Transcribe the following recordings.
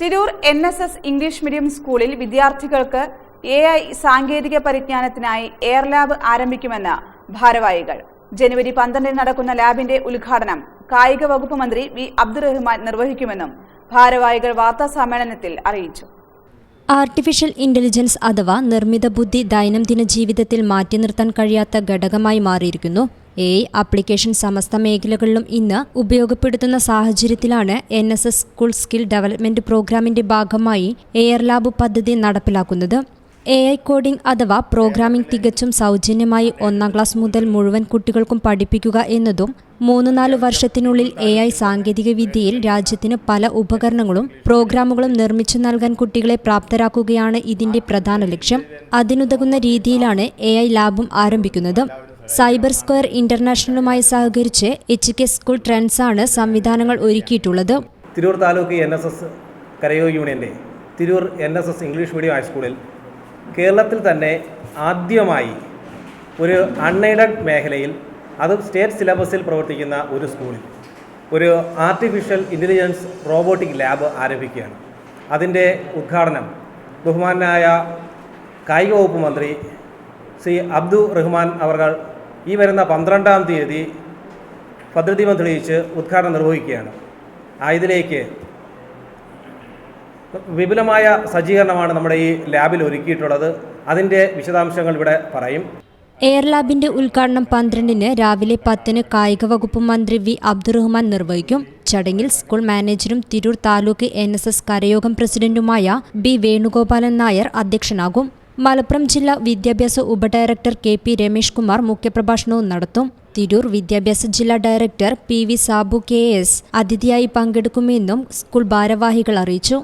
Tirur N S S English medium സ്കൂളിൽ വിദ്യാർത്ഥികൾക്ക് A I സാങ്കേതിക പരിജ്ഞാനത്തിനായി എയർ ലാബ് ആരംഭിക്കുമെന്ന് ഭാരവാഹികൾ. ജനുവരി പന്ത്രണ്ടിന് നടക്കുന്ന ലാബിന്റെ ഉദ്ഘാടനം കായിക വകുപ്പ് മന്ത്രി വി അബ്ദുറഹ്മാൻ നിർവഹിക്കുമെന്നും ഭാരവാഹികൾ വാർത്താ സമ്മേളനത്തിൽ അറിയിച്ചു. ആർട്ടിഫിഷ്യൽ ഇന്റലിജൻസ് അഥവാ നിർമ്മിത ബുദ്ധി ദൈനംദിന ജീവിതത്തിൽ മാറ്റി നിർത്താൻ കഴിയാത്ത ഘടകമായി മാറിയിരിക്കുന്നു. എ ആപ്ലിക്കേഷൻ സമസ്ത മേഖലകളിലും ഇന്ന് ഉപയോഗപ്പെടുത്തുന്ന സാഹചര്യത്തിലാണ് N S S school skill development പ്രോഗ്രാമിന്റെ ഭാഗമായി എയർ ലാബ് പദ്ധതി നടപ്പിലാക്കുന്നത്. എ ഐ കോഡിംഗ് അഥവാ പ്രോഗ്രാമിംഗ് തികച്ചും സൗജന്യമായി ഒന്നാം ക്ലാസ് മുതൽ മുഴുവൻ കുട്ടികൾക്കും പഠിപ്പിക്കുക എന്നതും മൂന്ന് നാല് വർഷത്തിനുള്ളിൽ എ ഐ സാങ്കേതിക വിദ്യയിൽ രാജ്യത്തിന് പല ഉപകരണങ്ങളും പ്രോഗ്രാമുകളും നിർമ്മിച്ചു നൽകാൻ കുട്ടികളെ പ്രാപ്തരാക്കുകയാണ് ഇതിന്റെ പ്രധാന ലക്ഷ്യം. അതിനുതകുന്ന രീതിയിലാണ് എ ഐ ലാബും ആരംഭിക്കുന്നത്. സൈബർ സ്ക്വയർ ഇന്റർനാഷണലുമായി സഹകരിച്ച് എച്ച് കെ സ്കൂൾ ആണ് സംവിധാനങ്ങൾ ഒരുക്കിയിട്ടുള്ളത്. Tirur taluk N S S കരയോ യൂണിയന്റെ Tirur N S S English medium ഹൈസ്കൂളിൽ കേരളത്തിൽ തന്നെ ആദ്യമായി ഒരു അൺഎയ്ഡഡ് മേഖലയിൽ അതും സ്റ്റേറ്റ് സിലബസിൽ പ്രവർത്തിക്കുന്ന ഒരു സ്കൂളിൽ ഒരു ആർട്ടിഫിഷ്യൽ ഇന്റലിജൻസ് റോബോട്ടിക് ലാബ് ആരംഭിക്കുകയാണ്. അതിന്റെ ഉദ്ഘാടനം ബഹുമാനായ കായിക വകുപ്പ് മന്ത്രി ശ്രീ അബ്ദു റഹ്മാൻ അവർ ഈ വരുന്ന പന്ത്രണ്ടാം തീയതി ഭദ്രദീപം തെളിയിച്ച് ഉദ്ഘാടനം നിർവഹിക്കുകയാണ്. ആയതിലേക്ക് വിപുലമായ സജ്ജീകരണമാണ് നമ്മുടെ ഈ ലാബിൽ ഒരുക്കിയിട്ടുള്ളത്. അതിന്റെ വിശദാംശങ്ങൾ ഇവിടെ പറയും. എയർ ലാബിന്റെ ഉദ്ഘാടനം പന്ത്രണ്ടിന് രാവിലെ പത്തിന് കായിക വകുപ്പ് മന്ത്രി വി. അബ്ദുറഹ്മാൻ നിർവഹിക്കും. ചടങ്ങിൽ school മാനേജരും Tirur taluk N S S കരയോഗം പ്രസിഡന്റുമായ ബി. വേണുഗോപാലൻ നായർ അധ്യക്ഷനാകും. മലപ്പുറം ജില്ലാ വിദ്യാഭ്യാസ ഉപഡയറക്ടർ കെ പി രമേഷ് കുമാർ മുഖ്യപ്രഭാഷണവും നടത്തും. തിരൂർ വിദ്യാഭ്യാസ ജില്ലാ director P V Sabu K S അതിഥിയായി പങ്കെടുക്കുമെന്നും സ്കൂൾ ഭാരവാഹികൾ അറിയിച്ചു.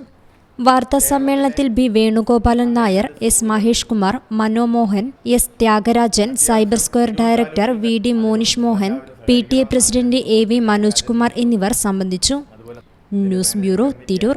വാർത്താ സമ്മേളനത്തിൽ B Venugopalan Nair S Mahesh Kumar Manomohan S Thyagarajan cyber square director V D Monish Mohan P T A president A V Manoj Kumar എന്നിവർ സംബന്ധിച്ചു. News bureau Tirur.